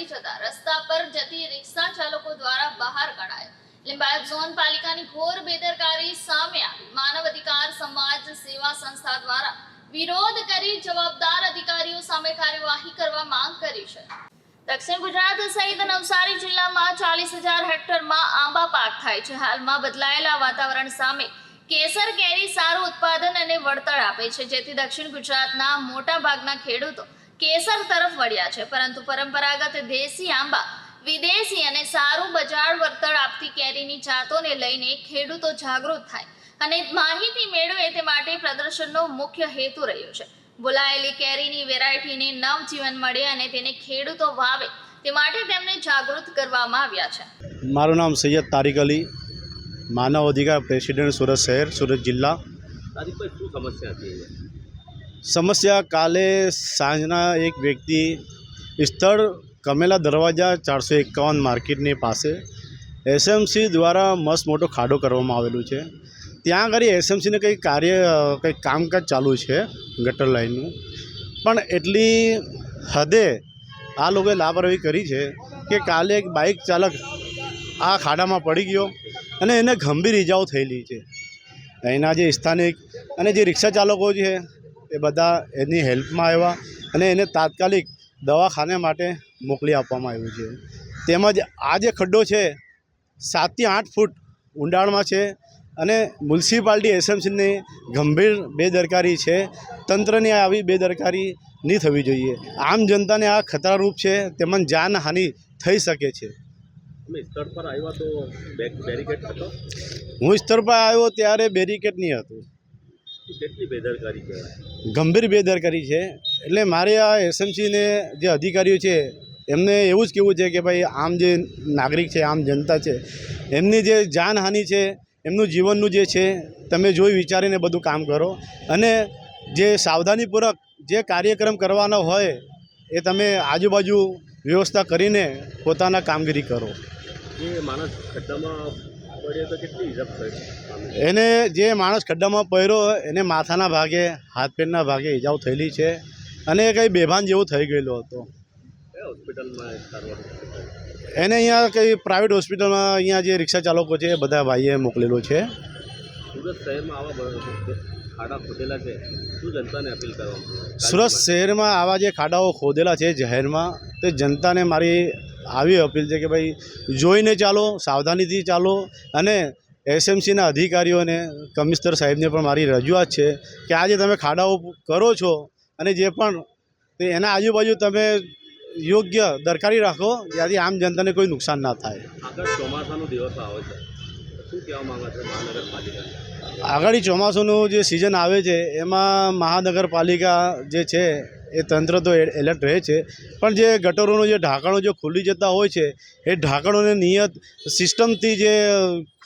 મળી જતા રસ્તા પર જતી રિક્ષા ચાલકો દ્વારા બહાર કઢાયો. લિંબાયત ઝોન પાલિકાની ઘોર બેદરકારી સામે આવી. માનવ અધિકાર સમાજ સેવા સંસ્થા દ્વારા વિરોધ કરી જવાબદાર અધિકારીઓ સામે કાર્યવાહી કરવા માંગ કરી છે. દક્ષિણ ગુજરાત સહિત નવસારી જિલ્લામાં ચાલીસ હજાર હેક્ટરમાં આંબા પાક થાય છે. હાલમાં બદલાયેલા વાતાવરણ સામે કેસર કેરી સારું ઉત્પાદન અને વળતર આપે છે. જેથી દક્ષિણ ગુજરાતના મોટા ભાગના ખેડૂતો કેસર તરફ વળ્યા છે પરંતુ પરંપરાગત દેશી આંબા વિદેશી અને સારું બજાર વળતર આપતી કેરીની જાતોને લઈને ખેડૂતો જાગૃત થાય અને માહિતી મેળવે તે માટે પ્રદર્શનનો મુખ્ય હેતુ રહ્યો છે. બોલાયેલી કેરીની વેરાયટીને નવજીવન મળે અને તેને ખેડૂતો વાવે તે માટે તેમને જાગૃત કરવામાં આવ્યા છે. મારું નામ સૈયદ તારીક અલી માનવ અધિકાર પ્રેસિડેન્ટ સુરત શહેર સુરત જિલ્લા. શું સમસ્યા હતી સમસ્યા કાલે સાંજના એક વ્યક્તિ સ્થળ કમેલા દરવાજા ચારસો એકાવન માર્કેટની પાસે એસએમસી દ્વારા મસ્ત મોટો ખાડો કરવામાં આવેલું છે. ત્યાં આગળ એસએમસીને કંઈ કાર્ય કંઈક કામકાજ ચાલુ છે ગટર લાઇનનું. પણ એટલી હદે આ લોકોએ લાપરવાહી કરી છે કે કાલે એક બાઇક ચાલક આ ખાડામાં પડી ગયો અને એને ગંભીર ઈજાઓ થયેલી છે. અહીંના જે સ્થાનિક અને જે રિક્ષા ચાલકો છે એ બધા એની હેલ્પમાં આવ્યા અને એને તાત્કાલિક દવાખાને માટે મોકલી આપવામાં આવ્યું છે. તેમજ આ જે ખડ્ડો છે સાતથી આઠ ફૂટ ઊંડાણમાં છે અને મ્યુનિસિપાલિટી એસએમસીની ગંભીર બેદરકારી છે. તંત્રની આવી બેદરકારી નહીં થવી જોઈએ. આમ જનતાને આ ખતરારૂપ છે તેમજ જાનહાનિ થઈ શકે છે. સ્થળ પર આવ્યા તો બેરિકેડ હતો? હું સ્થળ પર આવ્યો ત્યારે બેરિકેડ નહીં હતું. કેટલી બેદરકારી કહેવાય ગંભીર બેદરકારી છે. એટલે મારે આ એસએમસીને જે અધિકારીઓ છે એમને એવું જ કહેવું છે કે ભાઈ આમ જે નાગરિક છે આમ જનતા છે એમની જે જાનહાનિ છે એમનું જીવનનું જે છે તમે જોઈ વિચારીને બધું કામ કરો. અને જે સાવધાનીપૂર્વક જે કાર્યક્રમ કરવાનો હોય એ તમે આજુબાજુ વ્યવસ્થા કરીને પોતાના કામગીરી કરો. જે માણસ ખડ્ડામાં એને જે માણસ ખડ્ડામાં પહેર્યો એને માથાના ભાગે હાથ પેરના ભાગે ઈજાઓ થયેલી છે અને એ કંઈ બેભાન જેવો થઈ ગયેલો હતો. એને અહીંયા કંઈ પ્રાઇવેટ હોસ્પિટલમાં અહીંયા જે રિક્ષા ચાલકો છે એ બધા ભાઈએ મોકલેલો છે. સુરત શહેરમાં આવા ખોદેલા છે. શું જનતાને અપીલ કરવામાં સુરત શહેરમાં આવા જે ખાડાઓ ખોદેલા છે જાહેરમાં તે જનતાને મારી આવી અપીલ છે કે ભાઈ જોઈને ચાલો સાવધાનીથી ચાલો અને એસએમસીના અધિકારીઓને કમિશનર સાહેબને પણ મારી રજૂઆત છે કે આજે તમે ખાડાઓ કરો છો અને જે પણ તે એના આજુબાજુ તમે યોગ્ય દરકારી રાખો જ્યાંથી આમ જનતાને કોઈ નુકસાન ના થાય. આગળ ચોમાસાનો દિવસ આવે છે. આગાડી ચોમાસુનું જે સિઝન આવે છે એમાં મહાનગરપાલિકા જે છે એ તંત્ર તો એલર્ટ રહે છે. પણ જે ગટરોનું જે ઢાંકણો જે ખુલી જતા હોય છે, એ ઢાંકણોને નિયત સિસ્ટમથી જે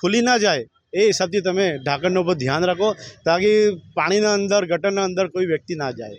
ખુલી ના જાય, એ હિસાબથી તમે ઢાંકણનો પર ધ્યાન રાખો, તાકી પાણીના અંદર, ગટરના અંદર કોઈ વ્યક્તિ ના જાય.